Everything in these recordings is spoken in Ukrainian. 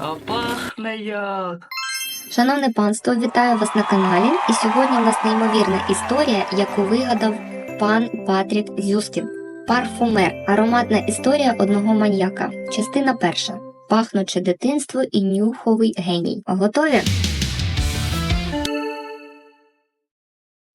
А пахне як. Шановне панство, вітаю вас на каналі. І сьогодні у нас неймовірна історія, яку вигадав пан Патрік Зюскін. Парфумер. Ароматна історія одного маньяка. Частина перша. Пахнуче дитинство і нюховий геній. Готові?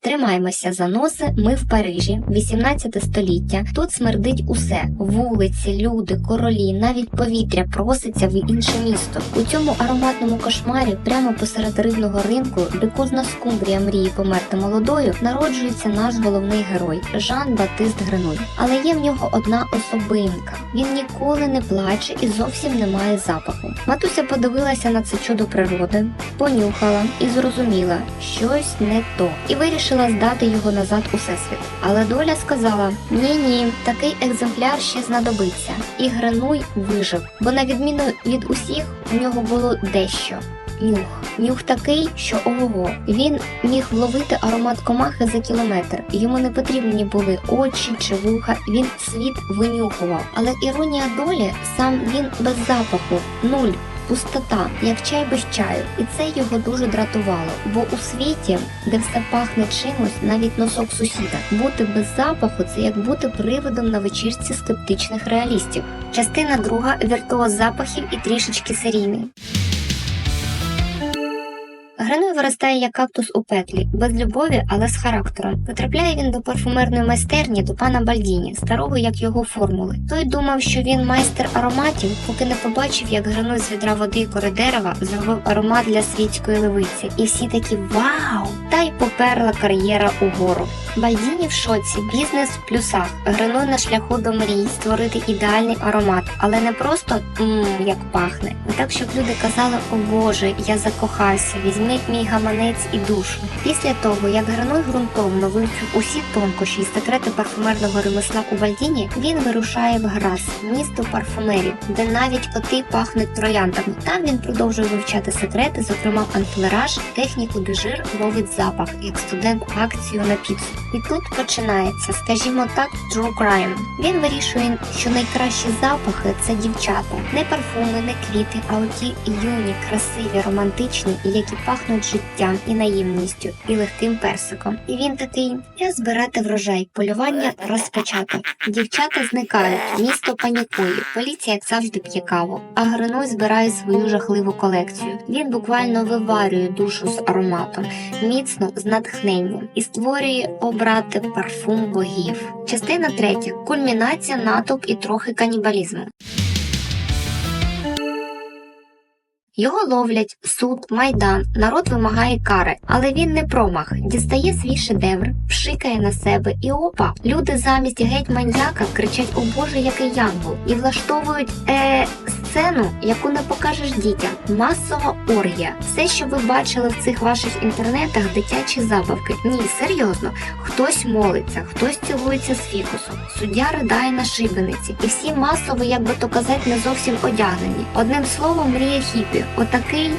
Тримаємося за носи. Ми в Парижі, 18 століття. Тут смердить усе: вулиці, люди, королі, навіть повітря проситься в інше місто. У цьому ароматному кошмарі, прямо посеред рибного ринку, де кожна скумбрія мріє померти молодою, народжується наш головний герой Жан Батист Гренуй. Але є в нього одна особинка. Він ніколи не плаче і зовсім не має запаху. Матуся подивилася на це чудо природи, понюхала і зрозуміла, щось не то, і вирішила здати його назад у всесвіт. Але доля сказала: ні, ні, такий екземпляр ще знадобиться. І Грануй вижив, бо на відміну від усіх у нього було дещо. Нюх. Нюх такий, що ого. Він міг вловити аромат комахи за кілометр. Йому не потрібні були очі чи вуха. Він світ винюхував. Але іронія долі сам він без запаху, нуль. Пустота, як чай без чаю, і це його дуже дратувало. Бо у світі, де все пахне чимось, навіть носок сусіда, бути без запаху це як бути приводом на вечірці скептичних реалістів. Частина друга віртуоз запахів і трішечки серійний. Грануй виростає як кактус у петлі, без любові, але з характером. Потрапляє він до парфумерної майстерні до пана Бальдіні, старого як його формули. Той думав, що він майстер ароматів, поки не побачив, як Грануй з відра води і кори дерева зробив аромат для світської левиці. І всі такі вау! Та й поперла кар'єра угору. Бальдіні в шоці, бізнес в плюсах. Грануй на шляху до мрій створити ідеальний аромат, але не просто мм, як пахне, а так, щоб люди казали, о Боже, я закохався, візьміть мій гаманець і душу. Після того, як Граной ґрунтовно вивчив усі тонкощі і секрети парфумерного ремесла у Бальдіні, він вирушає в Грас, місто парфумерів, де навіть коти пахнуть трояндами. Там він продовжує вивчати секрети, зокрема антфлераж, техніку дежир, ловить запах, як студент акцію на піцу. І тут починається, скажімо так, true crime. Він вирішує, що найкращі запахи це дівчата, не парфуми, не квіти, а оті юні, красиві, романтичні, і які пахнуть життям і наївністю, і легким персиком. І він такий: я збирати врожай, полювання розпочато. Дівчата зникають, місто панікує, поліція як завжди п'є каву. А Гриной збирає свою жахливу колекцію. Він буквально виварює душу з ароматом, міцно з натхненням і створює обрати парфум богів. Частина третя кульмінація, натовп і трохи канібалізму. Його ловлять суд, майдан, народ вимагає кари, але він не промах. Дістає свій шедевр, пшикає на себе і опа. Люди замість геть маньяка кричать О Боже, який янгол! і влаштовують е сцену, яку не покажеш дітям. Масова оргія. Все, що ви бачили в цих ваших інтернетах, дитячі забавки. Ні, серйозно, хтось молиться, хтось цілується з фікусом, суддя ридає на шибениці, і всі масово, як би то казати, не зовсім одягнені. Одним словом, мріє хіпі. Отакий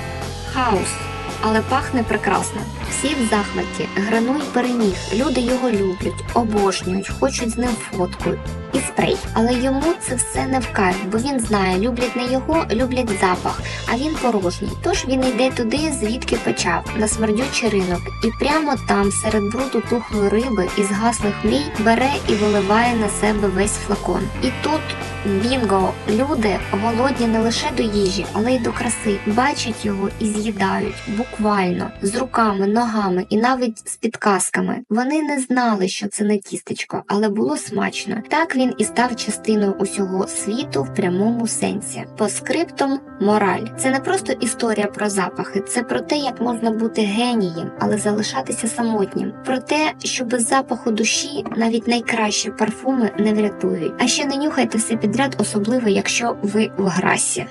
хаос. Але пахне прекрасно. Всі в захваті, грануй переміг. Люди його люблять, обожнюють, хочуть з ним фотку і спрей. Але йому це все не в кайф, бо він знає, люблять не його, люблять запах, а він порожній. Тож він йде туди, звідки почав, на смердючий ринок, і прямо там, серед бруду тухлої риби і згаслих мрій, бере і виливає на себе весь флакон. І тут. Бінго, люди голодні не лише до їжі, але й до краси. Бачать його і з'їдають буквально з руками, ногами і навіть з підказками. Вони не знали, що це не тістечко, але було смачно. Так він і став частиною усього світу в прямому сенсі. По скриптам мораль. Це не просто історія про запахи, це про те, як можна бути генієм, але залишатися самотнім. Про те, що без запаху душі навіть найкращі парфуми не врятують. А ще не нюхайте все підряд, особливо якщо ви в грасі.